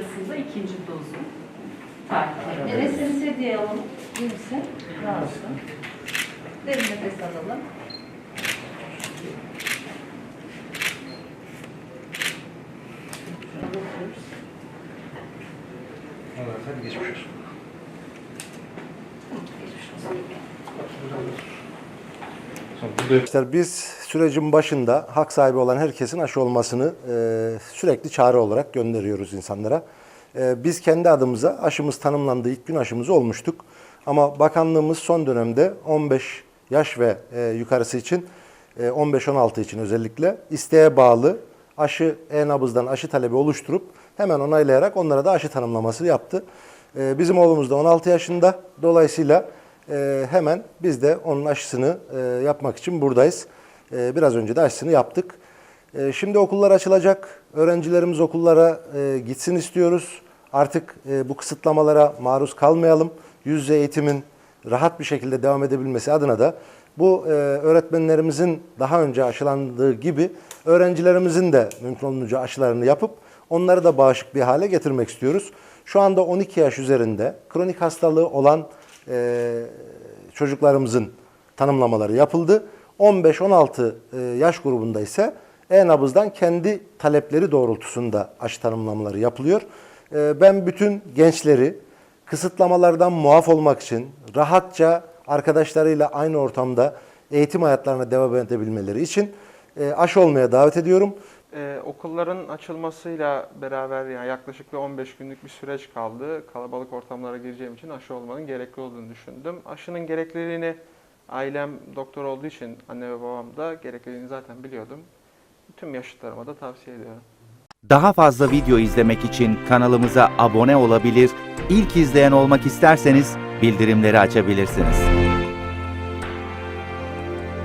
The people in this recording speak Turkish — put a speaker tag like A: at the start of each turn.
A: arasında ikinci dozu takip ediyoruz.
B: Nefesini sediye alalım. İyi misin? Rahatsın. Derin nefes alalım.
C: Hadi geçmiş olsun.
D: Arkadaşlar biz sürecin başında hak sahibi olan herkesin aşı olmasını e, sürekli çağrı olarak gönderiyoruz insanlara. E, biz kendi adımıza aşımız tanımlandığı ilk gün aşımız olmuştuk. Ama bakanlığımız son dönemde 15 yaş ve e, yukarısı için e, 15-16 için özellikle isteğe bağlı aşı e-nabızdan aşı talebi oluşturup hemen onaylayarak onlara da aşı tanımlaması yaptı. E, bizim oğlumuz da 16 yaşında. Dolayısıyla e, hemen biz de onun aşısını e, yapmak için buradayız. E, biraz önce de aşısını yaptık. E, şimdi okullar açılacak. Öğrencilerimiz okullara e, gitsin istiyoruz. Artık e, bu kısıtlamalara maruz kalmayalım. Yüz yüze eğitimin rahat bir şekilde devam edebilmesi adına da bu öğretmenlerimizin daha önce aşılandığı gibi öğrencilerimizin de mümkün olunca aşılarını yapıp onları da bağışık bir hale getirmek istiyoruz. Şu anda 12 yaş üzerinde kronik hastalığı olan e, çocuklarımızın tanımlamaları yapıldı. 15-16 e, yaş grubunda ise e-nabızdan kendi talepleri doğrultusunda aşı tanımlamaları yapılıyor. E, Ben bütün gençleri kısıtlamalardan muaf olmak için rahatça arkadaşlarıyla aynı ortamda eğitim hayatlarına devam edebilmeleri için e, aşı olmaya davet ediyorum.
E: Ee, okulların açılmasıyla beraber yani yaklaşık bir 15 günlük bir süreç kaldı. Kalabalık ortamlara gireceğim için aşı olmanın gerekli olduğunu düşündüm. Aşının gerekliliğini ailem doktor olduğu için anne ve babam da gerekliliğini zaten biliyordum. Tüm yaşıtlarıma da tavsiye ediyorum.
F: Daha fazla video izlemek için kanalımıza abone olabilir, ilk izleyen olmak isterseniz bildirimleri açabilirsiniz.